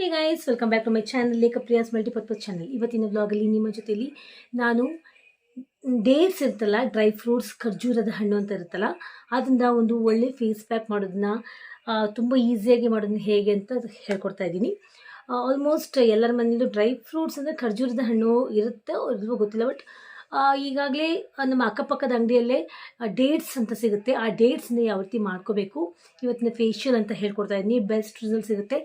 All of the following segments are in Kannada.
Hey guys welcome back to my channel Lekha Priya's multipurpose channel ಇವತ್ತಿನ ಬ್ಲಾಗಲ್ಲಿ ನಿಮ್ಮ ಜೊತೆಯಲ್ಲಿ ನಾನು ಡೇಟ್ಸ್ ಇರುತ್ತಲ್ಲ ಡ್ರೈ ಫ್ರೂಟ್ಸ್ ಖರ್ಜೂರದ ಹಣ್ಣು ಅಂತ ಇರುತ್ತಲ್ಲ ಅದರಿಂದ ಒಂದು ಒಳ್ಳೆ ಫೇಸ್ ಪ್ಯಾಕ್ ಮಾಡೋದನ್ನ ತುಂಬ ಈಸಿಯಾಗಿ ಮಾಡೋದನ್ನ ಹೇಗೆ ಅಂತ ಹೇಳ್ಕೊಡ್ತಾ ಇದ್ದೀನಿ. ಆಲ್ಮೋಸ್ಟ್ ಎಲ್ಲರ ಮನೇಲೂ ಡ್ರೈ ಫ್ರೂಟ್ಸ್ ಅಂದರೆ ಖರ್ಜೂರದ ಹಣ್ಣು ಇರುತ್ತೆ ಅವ್ರಿಗೂ ಗೊತ್ತಿಲ್ಲ ಬಟ್ ಈಗಾಗಲೇ ನಮ್ಮ ಅಕ್ಕಪಕ್ಕದ ಅಂಗಡಿಯಲ್ಲೇ ಡೇಟ್ಸ್ ಅಂತ ಸಿಗುತ್ತೆ. ಆ ಡೇಟ್ಸ್ನ ಯಾವ ರೀತಿ ಮಾಡ್ಕೋಬೇಕು, ಇವತ್ತಿನ ಫೇಶಿಯಲ್ ಅಂತ ಹೇಳ್ಕೊಡ್ತಾ ಇದ್ದೀನಿ. ಬೆಸ್ಟ್ ರಿಸಲ್ಟ್ ಸಿಗುತ್ತೆ.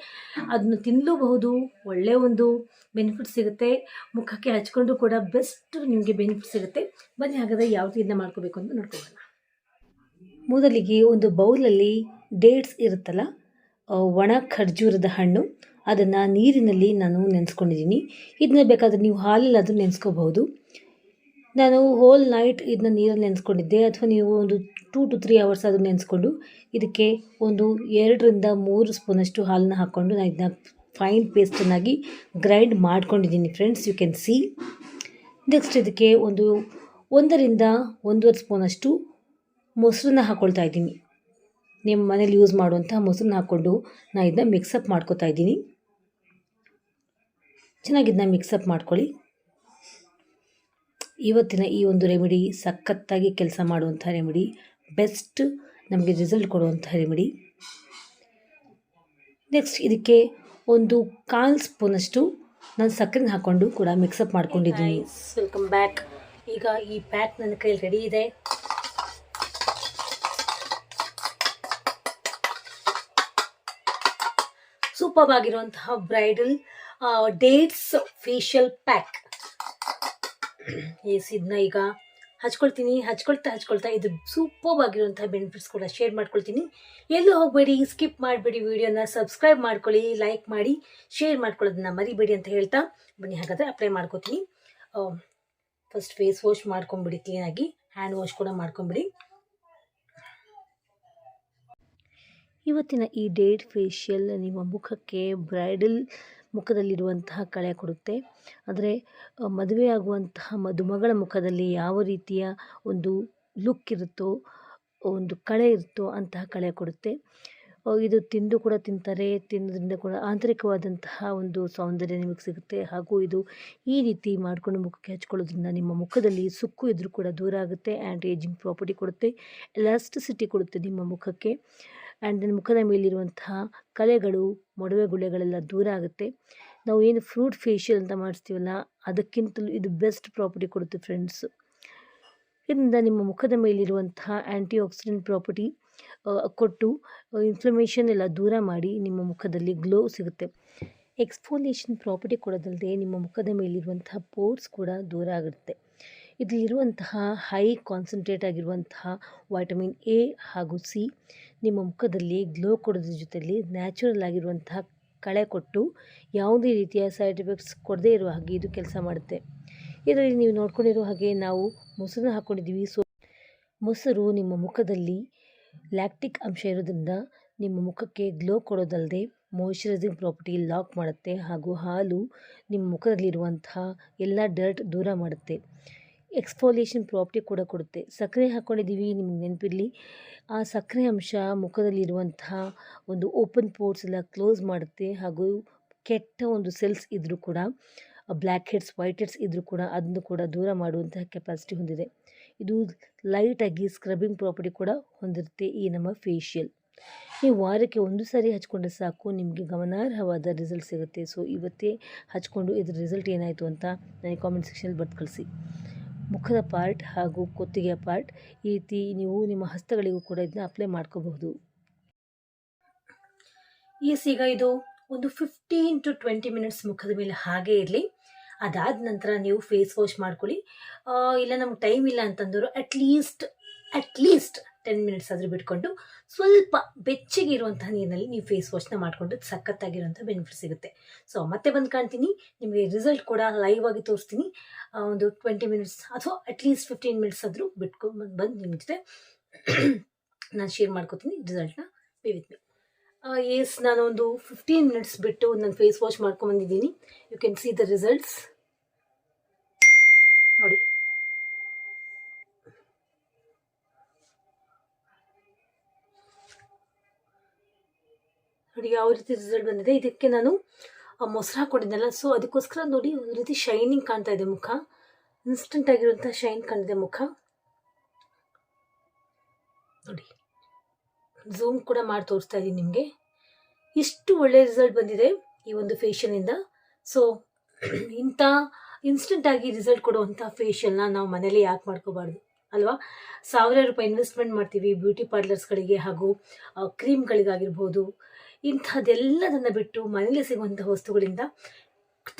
ಅದನ್ನು ತಿನ್ನಲೂಬಹುದು. ಒಳ್ಳೆಯ ಒಂದು ಬೆನಿಫಿಟ್ ಸಿಗುತ್ತೆ. ಮುಖಕ್ಕೆ ಹಚ್ಕೊಂಡು ಕೂಡ ಬೆಸ್ಟ್ ನಿಮಗೆ ಬೆನಿಫಿಟ್ ಸಿಗುತ್ತೆ. ಬನ್ನಿ ಹಾಗಾದರೆ ಯಾವ ಇದನ್ನ ಮಾಡ್ಕೋಬೇಕು ಅಂತ ನೋಡ್ಕೊಳ್ಳೋಣ. ಮೊದಲಿಗೆ ಒಂದು ಬೌಲಲ್ಲಿ ಡೇಟ್ಸ್ ಇರುತ್ತಲ್ಲ ಒಣ ಖರ್ಜೂರದ ಹಣ್ಣು. ಅದನ್ನು ನೀರಿನಲ್ಲಿ ನಾನು ನೆನೆಸ್ಕೊಂಡಿದ್ದೀನಿ. ಇದನ್ನ ಬೇಕಾದರೆ ನೀವು ಹಾಲಲ್ಲಿ ಅದನ್ನು ನೆನೆಸ್ಕೋಬಹುದು. ನಾನು ಹೋಲ್ ನೈಟ್ ಇದನ್ನ ನೀರಲ್ಲಿ ನೆನೆಸ್ಕೊಂಡಿದ್ದೆ. ಅಥವಾ ನೀವು ಒಂದು ಟೂ ಟು ತ್ರೀ ಅವರ್ಸ್ ಅದನ್ನು ನೆನೆಸ್ಕೊಂಡು ಇದಕ್ಕೆ ಒಂದು ಎರಡರಿಂದ ಮೂರು ಸ್ಪೂನಷ್ಟು ಹಾಲನ್ನ ಹಾಕ್ಕೊಂಡು ನಾನು ಇದನ್ನ ಫೈನ್ ಪೇಸ್ಟನ್ನಾಗಿ ಗ್ರೈಂಡ್ ಮಾಡ್ಕೊಂಡಿದ್ದೀನಿ friends you can see next ಇದಕ್ಕೆ ಒಂದು ಒಂದರಿಂದ ಒಂದೂವರೆ ಸ್ಪೂನಷ್ಟು ಮೊಸರನ್ನ ಹಾಕ್ಕೊಳ್ತಾ ಇದ್ದೀನಿ. ನಿಮ್ಮ ಮನೇಲಿ ಯೂಸ್ ಮಾಡುವಂಥ ಮೊಸರನ್ನ ಹಾಕ್ಕೊಂಡು ನಾನು ಇದನ್ನ ಮಿಕ್ಸಪ್ ಮಾಡ್ಕೊತಾ ಇದ್ದೀನಿ. ಚೆನ್ನಾಗಿ ಇದನ್ನ ಮಿಕ್ಸಪ್ ಮಾಡ್ಕೊಳ್ಳಿ. ಇವತ್ತಿನ ಈ ಒಂದು ರೆಮಿಡಿ ಸಖತ್ತಾಗಿ ಕೆಲಸ ಮಾಡುವಂಥ ರೆಮಿಡಿ, ಬೆಸ್ಟ್ ನಮಗೆ ರಿಸಲ್ಟ್ ಕೊಡುವಂಥ ರೆಮಿಡಿ. ನೆಕ್ಸ್ಟ್ ಇದಕ್ಕೆ ಒಂದು ಕಾಲು ಸ್ಪೂನಷ್ಟು ನಾನು ಸಕ್ಕರೆನ ಹಾಕ್ಕೊಂಡು ಕೂಡ ಮಿಕ್ಸಪ್ ಮಾಡ್ಕೊಂಡಿದ್ದೀನಿ. ವೆಲ್ಕಮ್ ಬ್ಯಾಕ್ ಈಗ ಈ ಪ್ಯಾಕ್ ನನ್ನ ಕೈಯಲ್ಲಿ ರೆಡಿ ಇದೆ. ಸೂಪರ್ ಆಗಿರುವಂತಹ bridal dates facial pack yes ಇದನ್ನ ಈಗ ಹಚ್ಕೊಳ್ತೀನಿ, ಹಚ್ಕೊಳ್ತಾ ಹಚ್ಕೊಳ್ತಾ ಇದು ಸೂಪರ್ ಬೆನಿಫಿಟ್ಸ್ ಕೂಡ ಶೇರ್ ಮಾಡ್ಕೊಳ್ತೀನಿ. ಎಲ್ಲೂ ಹೋಗಬೇಡಿ ಸ್ಕಿಪ್ ಮಾಡಬೇಡಿ ವಿಡಿಯೋನ ಸಬ್ಸ್ಕ್ರೈಬ್ ಮಾಡ್ಕೊಳ್ಳಿ ಲೈಕ್ ಮಾಡಿ ಶೇರ್ ಮಾಡ್ಕೊಳ್ಳೋದನ್ನ ಮರಿಬೇಡಿ ಅಂತ ಹೇಳ್ತಾ ಬನ್ನಿ, ಹಾಗಾದರೆ ಅಪ್ಲೈ ಮಾಡ್ಕೋತೀನಿ. ಫಸ್ಟ್ ಫೇಸ್ ವಾಶ್ ಮಾಡ್ಕೊಂಬಿಡಿ ಕ್ಲೀನಾಗಿ ಹ್ಯಾಂಡ್ ವಾಶ್ ಕೂಡ ಮಾಡ್ಕೊಂಬಿಡಿ. ಇವತ್ತಿನ ಈ ಡೇಟ್ ಫೇಶಿಯಲ್ ನಿಮ್ಮ ಮುಖಕ್ಕೆ ಬ್ರೈಡಲ್ ಮುಖದಲ್ಲಿರುವಂತಹ ಕಳೆ ಕೊಡುತ್ತೆ. ಆದರೆ ಮದುವೆಯಾಗುವಂತಹ ಮದುಮಗಳ ಮುಖದಲ್ಲಿ ಯಾವ ರೀತಿಯ ಒಂದು ಲುಕ್ ಇರುತ್ತೋ, ಒಂದು ಕಳೆ ಇರುತ್ತೋ ಅಂತಹ ಕಳೆ ಕೊಡುತ್ತೆ. ಇದು ತಿಂದು ಕೂಡ ತಿಂತಾರೆ, ತಿನ್ನೋದ್ರಿಂದ ಕೂಡ ಆಂತರಿಕವಾದಂತಹ ಒಂದು ಸೌಂದರ್ಯ ನಿಮಗೆ ಸಿಗುತ್ತೆ. ಹಾಗೂ ಇದು ಈ ರೀತಿ ಮಾಡಿಕೊಂಡು ಮುಖಕ್ಕೆ ಹಚ್ಕೊಳ್ಳೋದ್ರಿಂದ ನಿಮ್ಮ ಮುಖದಲ್ಲಿ ಸುಕ್ಕು ಇದ್ರೂ ಕೂಡ ದೂರ ಆಗುತ್ತೆ ಆ್ಯಂಡ್ ಏಜಿಂಗ್ ಪ್ರಾಪರ್ಟಿ ಕೊಡುತ್ತೆ ಎಲಾಸ್ಟಿಸಿಟಿ ಕೊಡುತ್ತೆ ನಿಮ್ಮ ಮುಖಕ್ಕೆ. ಆ್ಯಂಡ್ ನನ್ನ ಮುಖದ ಮೇಲಿರುವಂತಹ ಕಲೆಗಳು, ಮೊಡವೆ ಗುಳ್ಳೆಗಳೆಲ್ಲ ದೂರ ಆಗುತ್ತೆ. ನಾವು ಏನು ಫ್ರೂಟ್ ಫೇಶಿಯಲ್ ಅಂತ ಮಾಡಿಸ್ತೀವಲ್ಲ, ಅದಕ್ಕಿಂತಲೂ ಇದು ಬೆಸ್ಟ್ ಪ್ರಾಪರ್ಟಿ ಕೊಡುತ್ತೆ ಫ್ರೆಂಡ್ಸ್ ಇದರಿಂದ ನಿಮ್ಮ ಮುಖದ ಮೇಲಿರುವಂತಹ ಆ್ಯಂಟಿ ಆಕ್ಸಿಡೆಂಟ್ ಪ್ರಾಪರ್ಟಿ ಕೊಟ್ಟು ಇನ್ಫ್ಲಮೇಷನ್ ಎಲ್ಲ ದೂರ ಮಾಡಿ ನಿಮ್ಮ ಮುಖದಲ್ಲಿ ಗ್ಲೋ ಸಿಗುತ್ತೆ. ಎಕ್ಸ್ಫೋಲಿಯೇಷನ್ ಪ್ರಾಪರ್ಟಿ ಕೊಡೋದಲ್ಲದೆ ನಿಮ್ಮ ಮುಖದ ಮೇಲಿರುವಂತಹ ಪೋರ್ಸ್ ಕೂಡ ದೂರ ಆಗುತ್ತೆ. ಇದರಲ್ಲಿರುವಂತಹ ಹೈ ಕಾನ್ಸಂಟ್ರೇಟ್ ಆಗಿರುವಂತಹ ವೈಟಮಿನ್ ಎ ಹಾಗೂ ಸಿ ನಿಮ್ಮ ಮುಖದಲ್ಲಿ ಗ್ಲೋ ಕೊಡೋದ್ರ ಜೊತೆಯಲ್ಲಿ ನ್ಯಾಚುರಲ್ ಆಗಿರುವಂತಹ ಕಳೆ ಕೊಟ್ಟು ಯಾವುದೇ ರೀತಿಯ ಸೈಡ್ ಎಫೆಕ್ಟ್ಸ್ ಕೊಡದೇ ಇರುವ ಹಾಗೆ ಇದು ಕೆಲಸ ಮಾಡುತ್ತೆ. ಇದರಲ್ಲಿ ನೀವು ನೋಡ್ಕೊಂಡಿರೋ ಹಾಗೆ ನಾವು ಮೊಸರನ್ನ ಹಾಕ್ಕೊಂಡಿದ್ದೀವಿ ಸೊ ಮೊಸರು ನಿಮ್ಮ ಮುಖದಲ್ಲಿ ಲ್ಯಾಕ್ಟಿಕ್ ಅಂಶ ಇರೋದ್ರಿಂದ ನಿಮ್ಮ ಮುಖಕ್ಕೆ ಗ್ಲೋ ಕೊಡೋದಲ್ಲದೆ ಮಾಯಿಶ್ಚರೈಸಿಂಗ್ ಪ್ರಾಪರ್ಟಿ ಲಾಕ್ ಮಾಡುತ್ತೆ ಹಾಗೂ ಹಾಲು ನಿಮ್ಮ ಮುಖದಲ್ಲಿರುವಂತಹ ಎಲ್ಲ ಡರ್ಟ್ ದೂರ ಮಾಡುತ್ತೆ. ಎಕ್ಸ್ಫೋಲಿಯೇಷನ್ ಪ್ರಾಪರ್ಟಿ ಕೂಡ ಕೊಡುತ್ತೆ. ಸಕ್ಕರೆ ಹಾಕ್ಕೊಂಡಿದ್ದೀವಿ ನಿಮಗೆ ನೆನಪಿರಲಿ. ಆ ಸಕ್ಕರೆ ಅಂಶ ಮುಖದಲ್ಲಿರುವಂತಹ ಒಂದು ಓಪನ್ ಪೋರ್ಟ್ಸ್ ಎಲ್ಲ ಕ್ಲೋಸ್ ಮಾಡುತ್ತೆ ಹಾಗೂ ಕೆಟ್ಟ ಒಂದು ಸೆಲ್ಸ್ ಇದ್ದರೂ ಕೂಡ ಬ್ಲ್ಯಾಕ್ ಹೆಡ್ಸ್ ವೈಟ್ ಹೆಡ್ಸ್ ಇದ್ದರೂ ಕೂಡ ಅದನ್ನು ಕೂಡ ದೂರ ಮಾಡುವಂತಹ ಕೆಪಾಸಿಟಿ ಹೊಂದಿದೆ. ಇದು ಲೈಟಾಗಿ ಸ್ಕ್ರಬ್ಬಿಂಗ್ ಪ್ರಾಪರ್ಟಿ ಕೂಡ ಹೊಂದಿರುತ್ತೆ ಈ ನಮ್ಮ ಫೇಶಿಯಲ್ ನೀವು ವಾರಕ್ಕೆ ಒಂದು ಸಾರಿ ಹಚ್ಕೊಂಡ್ರೆ ಸಾಕು, ನಿಮಗೆ ಗಮನಾರ್ಹವಾದ ರಿಸಲ್ಟ್ ಸಿಗುತ್ತೆ. ಸೊ ಇವತ್ತೇ ಹಚ್ಕೊಂಡು ಇದ್ರ ರಿಸಲ್ಟ್ ಏನಾಯಿತು ಅಂತ ನನಗೆ ಕಾಮೆಂಟ್ ಸೆಕ್ಷನಲ್ಲಿ ಬರ್ದು ಕಳಿಸಿ ಮುಖದ ಪಾರ್ಟ್ ಹಾಗೂ ಕೊತ್ತಿಗೆಯ ಪಾರ್ಟ್ ಈ ರೀತಿ ನೀವು ನಿಮ್ಮ ಹಸ್ತಗಳಿಗೂ ಕೂಡ ಇದನ್ನ ಅಪ್ಲೈ ಮಾಡ್ಕೋಬಹುದು. ಈಸ್ ಈಗ ಇದು ಒಂದು ಫಿಫ್ಟೀನ್ ಟು ಟ್ವೆಂಟಿ ಮಿನಿಟ್ಸ್ ಮುಖದ ಮೇಲೆ ಹಾಗೇ ಇರಲಿ. ಅದಾದ ನಂತರ ನೀವು ಫೇಸ್ ವಾಶ್ ಮಾಡ್ಕೊಳ್ಳಿ. ಇಲ್ಲ ನಮ್ಗೆ ಟೈಮ್ ಇಲ್ಲ ಅಂತಂದವರು at least at least ten minutes ಆದರೂ ಬಿಟ್ಕೊಂಡು ಸ್ವಲ್ಪ ಬೆಚ್ಚಗೆ ಇರುವಂತಹ ನೀರಿನಲ್ಲಿ ನೀವು ಫೇಸ್ ವಾಶ್ನ ಮಾಡಿಕೊಂಡು ಸಖತ್ತಾಗಿರುವಂಥ ಬೆನಿಫಿಟ್ ಸಿಗುತ್ತೆ. ಸೊ ಮತ್ತೆ ಬಂದು ಕಾಣ್ತೀನಿ. ನಿಮಗೆ ರಿಸಲ್ಟ್ ಕೂಡ ಲೈವ್ ಆಗಿ ತೋರಿಸ್ತೀನಿ. ಒಂದು ಟ್ವೆಂಟಿ ಮಿನಿಟ್ಸ್ ಅಥವಾ ಅಟ್ಲೀಸ್ಟ್ ಫಿಫ್ಟೀನ್ ಮಿನಿಟ್ಸ್ ಆದರೂ ಬಿಟ್ಕೊಂಡು ಬಂದು ನಿಮ್ಮ ಜೊತೆ ನಾನು ಶೇರ್ ಮಾಡ್ಕೋತೀನಿ ರಿಸಲ್ಟ್ನ ಬಿ ವಿತ್ ಎಸ್ ನಾನೊಂದು ಫಿಫ್ಟೀನ್ ಮಿನಿಟ್ಸ್ ಬಿಟ್ಟು ನಾನು face wash ಮಾಡ್ಕೊಂಬಂದಿದ್ದೀನಿ you can see the results ನೋಡಿ. ನೋಡಿ ಯಾವ ರೀತಿ ರಿಸಲ್ಟ್ ಬಂದಿದೆ. ಇದಕ್ಕೆ ನಾನು ಮೊಸರು ಹಾಕೊಂಡಿದ್ದೆಲ್ಲ ಸೊ ಅದಕ್ಕೋಸ್ಕರ ನೋಡಿ ಒಂದು ರೀತಿ ಶೈನಿಂಗ್ ಕಾಣ್ತಾ ಇದೆ ಮುಖ. ಇನ್ಸ್ಟೆಂಟ್ ಆಗಿರುವಂಥ ಶೈನ್ ಕಾಣಿದೆ ಮುಖ. ನೋಡಿ. ಝೂಮ್ ಕೂಡ ಮಾಡಿ ತೋರಿಸ್ತಾ ಇದ್ದೀನಿ ನಿಮಗೆ. ಇಷ್ಟು ಒಳ್ಳೆ ರಿಸಲ್ಟ್ ಬಂದಿದೆ ಈ ಒಂದು ಫೇಶಿಯಲಿಂದ ಸೊ ಇಂಥ ಇನ್ಸ್ಟೆಂಟಾಗಿ ರಿಸಲ್ಟ್ ಕೊಡುವಂಥ ಫೇಶಿಯಲ್ನ ನಾವು ಮನೇಲಿ ಯಾಕೆ ಮಾಡ್ಕೋಬಾರ್ದು, ಅಲ್ವಾ? ಸಾವಿರಾರು ರೂಪಾಯಿ ಇನ್ವೆಸ್ಟ್ಮೆಂಟ್ ಮಾಡ್ತೀವಿ ಬ್ಯೂಟಿ ಪಾರ್ಲರ್ಸ್ಗಳಿಗೆ ಹಾಗೂ ಕ್ರೀಮ್ಗಳಿಗಾಗಿರ್ಬೋದು ಇಂಥದ್ದೆಲ್ಲದನ್ನು ಬಿಟ್ಟು ಮನೇಲಿ ಸಿಗುವಂಥ ವಸ್ತುಗಳಿಂದ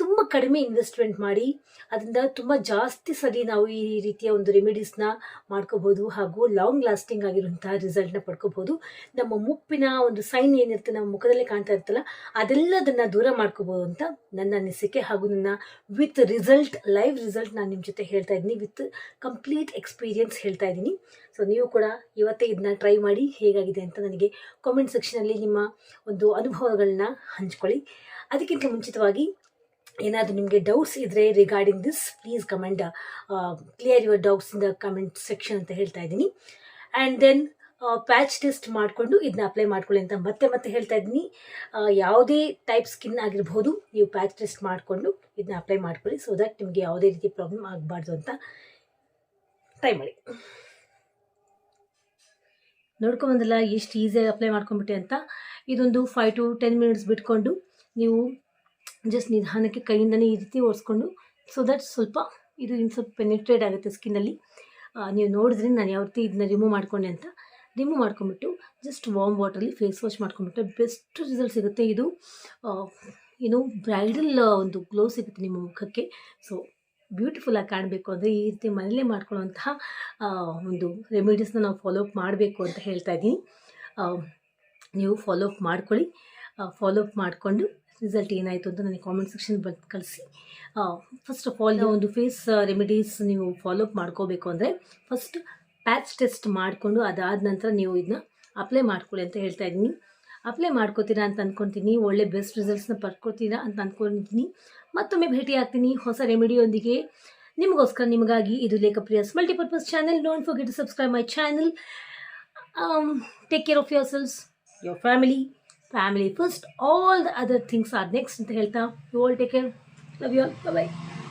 ತುಂಬ ಕಡಿಮೆ ಇನ್ವೆಸ್ಟ್ಮೆಂಟ್ ಮಾಡಿ, ಅದರಿಂದ ತುಂಬ ಜಾಸ್ತಿ ಸರಿ ನಾವು ಈ ರೀತಿಯ ಒಂದು ರೆಮಿಡೀಸ್ನ ಮಾಡ್ಕೋಬೋದು ಹಾಗೂ ಲಾಂಗ್ ಲಾಸ್ಟಿಂಗ್ ಆಗಿರುವಂತಹ ರಿಸಲ್ಟ್ನ ಪಡ್ಕೋಬೋದು ನಮ್ಮ ಮುಪ್ಪಿನ ಒಂದು ಸೈನ್ ಏನಿರುತ್ತೆ, ನಮ್ಮ ಮುಖದಲ್ಲೇ ಕಾಣ್ತಾ ಇರ್ತಲ್ಲ ಅದೆಲ್ಲದನ್ನು ದೂರ ಮಾಡ್ಕೋಬೋದು ಅಂತ ನನ್ನ ಅನಿಸಿಕೆ ಹಾಗೂ ನನ್ನ ವಿತ್ ರಿಸಲ್ಟ್ ಲೈವ್ ರಿಸಲ್ಟ್ ನಾನು ನಿಮ್ಮ ಜೊತೆ ಹೇಳ್ತಾ ಇದ್ದೀನಿ ವಿತ್ ಕಂಪ್ಲೀಟ್ ಎಕ್ಸ್ಪೀರಿಯನ್ಸ್ ಹೇಳ್ತಾ ಇದ್ದೀನಿ. ಸೊ ನೀವು ಕೂಡ ಇವತ್ತೇ ಇದನ್ನ ಟ್ರೈ ಮಾಡಿ ಹೇಗಾಗಿದೆ ಅಂತ ನನಗೆ ಕಾಮೆಂಟ್ ಸೆಕ್ಷನಲ್ಲಿ ನಿಮ್ಮ ಒಂದು ಅನುಭವಗಳನ್ನ ಹಂಚ್ಕೊಳ್ಳಿ. ಅದಕ್ಕಿಂತ ಮುಂಚಿತವಾಗಿ ಏನಾದರೂ ನಿಮಗೆ ಡೌಟ್ಸ್ ಇದ್ದರೆ regarding this please comment clear your doubts in the comment section ಅಂತ ಹೇಳ್ತಾ ಇದ್ದೀನಿ. ಆ್ಯಂಡ್ ದೆನ್ ಪ್ಯಾಚ್ ಟೆಸ್ಟ್ ಮಾಡಿಕೊಂಡು ಇದನ್ನ ಅಪ್ಲೈ ಮಾಡ್ಕೊಳ್ಳಿ ಅಂತ ಮತ್ತೆ ಮತ್ತೆ ಹೇಳ್ತಾ ಇದ್ದೀನಿ. ಯಾವುದೇ ಟೈಪ್ ಸ್ಕಿನ್ ಆಗಿರ್ಬೋದು, ನೀವು ಪ್ಯಾಚ್ ಟೆಸ್ಟ್ ಮಾಡಿಕೊಂಡು ಇದನ್ನ ಅಪ್ಲೈ ಮಾಡ್ಕೊಳ್ಳಿ ಸೊ ದಟ್ ನಿಮಗೆ ಯಾವುದೇ ರೀತಿ ಪ್ರಾಬ್ಲಮ್ ಆಗಬಾರ್ದು ಅಂತ ಟ್ರೈ ಮಾಡಿ. ನೋಡ್ಕೊಂಬಂದಲ್ಲ ಎಷ್ಟು ಈಸಿಯಾಗಿ ಅಪ್ಲೈ ಮಾಡ್ಕೊಂಬಿಟ್ಟೆ ಅಂತ. ಇದೊಂದು ಫೈವ್ ಟು ಟೆನ್ ಮಿನಿಟ್ಸ್ ಬಿಟ್ಕೊಂಡು ನೀವು ಜಸ್ಟ್ ನಿಧಾನಕ್ಕೆ ಕೈಯಿಂದನೇ ಈ ರೀತಿ ಒರೆಸ್ಕೊಂಡು ಸೊ ದಟ್ ಸ್ವಲ್ಪ ಇದು ಇನ್ನು ಸ್ವಲ್ಪ ಪೆನಿಟ್ರೇಟ್ ಆಗುತ್ತೆ ಸ್ಕಿನ್ನಲ್ಲಿ. ನೀವು ನೋಡಿದ್ರೆ ನಾನು ಯಾವ ರೀತಿ ಇದನ್ನ ರಿಮೂವ್ ಮಾಡ್ಕೊಂಡೆ ಅಂತ. ರಿಮೂವ್ ಮಾಡ್ಕೊಂಬಿಟ್ಟು ಜಸ್ಟ್ ವಾರ್ಮ್ ವಾಟ್ರಲ್ಲಿ ಫೇಸ್ ವಾಶ್ ಮಾಡ್ಕೊಂಬಿಟ್ಟು ಬೆಸ್ಟ್ ರಿಸಲ್ಟ್ ಸಿಗುತ್ತೆ. ಇದು ಏನು ಬ್ರೈಡಲ್ ಒಂದು ಗ್ಲೋ ಸಿಗುತ್ತೆ ನಿಮ್ಮ ಮುಖಕ್ಕೆ. ಸೊ ಬ್ಯೂಟಿಫುಲ್ಲಾಗಿ ಕಾಣಬೇಕು ಅಂದರೆ ಈ ರೀತಿ ಮನೇಲೇ ಮಾಡ್ಕೊಳ್ಳೋಂತಹ ಒಂದು ರೆಮಿಡೀಸ್ನ ನಾವು ಫಾಲೋ ಅಪ್ ಮಾಡಬೇಕು ಅಂತ ಹೇಳ್ತಾ ಇದ್ದೀನಿ. ನೀವು ಫಾಲೋ ಅಪ್ ಮಾಡ್ಕೊಳ್ಳಿ. ಫಾಲೋ ಅಪ್ ಮಾಡಿಕೊಂಡು ರಿಸಲ್ಟ್ ಏನಾಯಿತು ಅಂತ ನನಗೆ ಕಾಮೆಂಟ್ ಸೆಕ್ಷನ್ ಬಂದು ಕಳಿಸಿ. ಫಸ್ಟ್ ಆಫ್ ಆಲ್ ಒಂದು ಫೇಸ್ ರೆಮಿಡೀಸ್ ನೀವು ಫಾಲೋ ಅಪ್ ಮಾಡ್ಕೋಬೇಕು ಅಂದರೆ ಫಸ್ಟ್ ಪ್ಯಾಚ್ ಟೆಸ್ಟ್ ಮಾಡಿಕೊಂಡು ಅದಾದ ನಂತರ ನೀವು ಇದನ್ನ ಅಪ್ಲೈ ಮಾಡ್ಕೊಳ್ಳಿ ಅಂತ ಹೇಳ್ತಾ ಇದ್ದೀನಿ. ಅಪ್ಲೈ ಮಾಡ್ಕೋತೀರಾ ಅಂತ ಅಂದ್ಕೊತೀನಿ ಒಳ್ಳೆ ಬೆಸ್ಟ್ ರಿಸಲ್ಟ್ಸ್ನ ಪಡ್ಕೊತೀರಾ ಅಂತ ಅಂದ್ಕೊಂಡಿದ್ದೀನಿ ಮತ್ತೊಮ್ಮೆ ಭೇಟಿ ಆಗ್ತೀನಿ ಹೊಸ ರೆಮಿಡಿಯೊಂದಿಗೆ ನಿಮಗೋಸ್ಕರ ನಿಮಗಾಗಿ ಇದು ಲೇಖಪ್ರಿಯಸ್ multipurpose channel don't forget to subscribe my channel take care of your selves your family family. First all the other things are next. In the health you all take care. Love you all. Bye bye